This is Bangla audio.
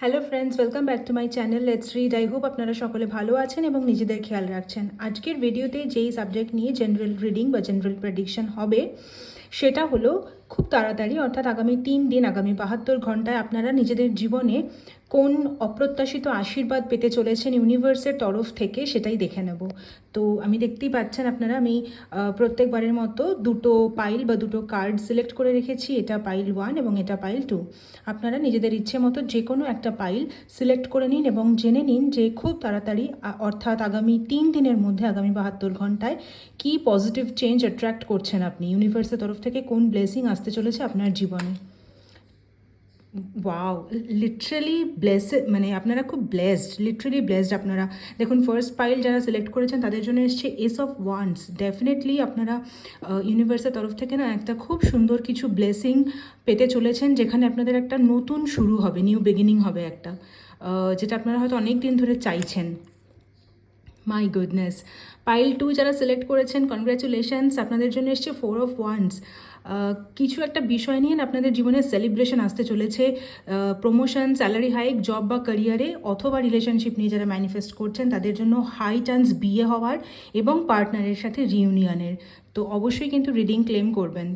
Hello friends welcome back to my channel let's read I hope আপনারা সকলে ভালো আছেন এবং নিজেদের খেয়াল রাখছেন। আজকের ভিডিওতে যেই সাবজেক্ট নিয়ে জেনারেল রিডিং বা জেনারেল প্রেডিকশন হবে, সেটা হলো খুব তাড়াতাড়ি, অর্থাৎ আগামী তিন দিন, আগামী বাহাত্তর ঘন্টায় আপনারা নিজেদের জীবনে কোন অপ্রত্যাশিত আশীর্বাদ পেতে চলেছেন ইউনিভার্সের তরফ থেকে সেটাই দেখে নেব। তো আমি দেখতেই পাচ্ছেন আপনারা, আমি প্রত্যেকবারের মতো দুটো পাইল বা দুটো কার্ড সিলেক্ট করে রেখেছি, এটা পাইল ওয়ান এবং এটা পাইল টু আপনারা নিজেদের ইচ্ছে মতো যে কোনো একটা পাইল সিলেক্ট করে নিন এবং জেনে নিন যে খুব তাড়াতাড়ি অর্থাৎ আগামী তিন দিনের মধ্যে, আগামী বাহাত্তর ঘন্টায় কি পজিটিভ চেঞ্জ অ্যাট্রাক্ট করছেন আপনি, ইউনিভার্সের তরফ থেকে কোন ব্লেসিং আসতে চলেছে আপনার জীবনে? ওয়াও লিটারালি ব্লেসড মানে আপনারা খুব ব্লেসড লিটারালি ব্লেসড আপনারা। দেখুন ফার্স্ট পাইল যারা সিলেক্ট করেছেন, তাদের জন্য এসছে এস অফ ওয়ান্স ডেফিনেটলি আপনারা ইউনিভার্সের তরফ থেকে না একটা খুব সুন্দর কিছু ব্লেসিং পেতে চলেছেন, যেখানে আপনাদের একটা নতুন শুরু হবে নিউ বিগিনিং হবে একটা যেটা আপনারা হয়তো অনেক দিন ধরে চাইছেন। মাই গুডনেস পাইল টু যারা সিলেক্ট করেছেন কনগ্র্যাচুলেশনস আপনাদের জন্য এসছে ফোর অফ ওয়ান্স কিছু একটা বিষয় নিয়ে আপনাদের জীবনে সেলিব্রেশন আসতে চলেছে। প্রমোশন স্যালারি হাইক জব বা ক্যারিয়ারে অথবা রিলেশনশিপ নিয়ে যারা ম্যানিফেস্ট করছেন, তাদের জন্য হাই চান্স বিয়ে হওয়ার এবং পার্টনারের সাথে রিউনিয়নের তো অবশ্যই কিন্তু রিডিং ক্লেম করবেন।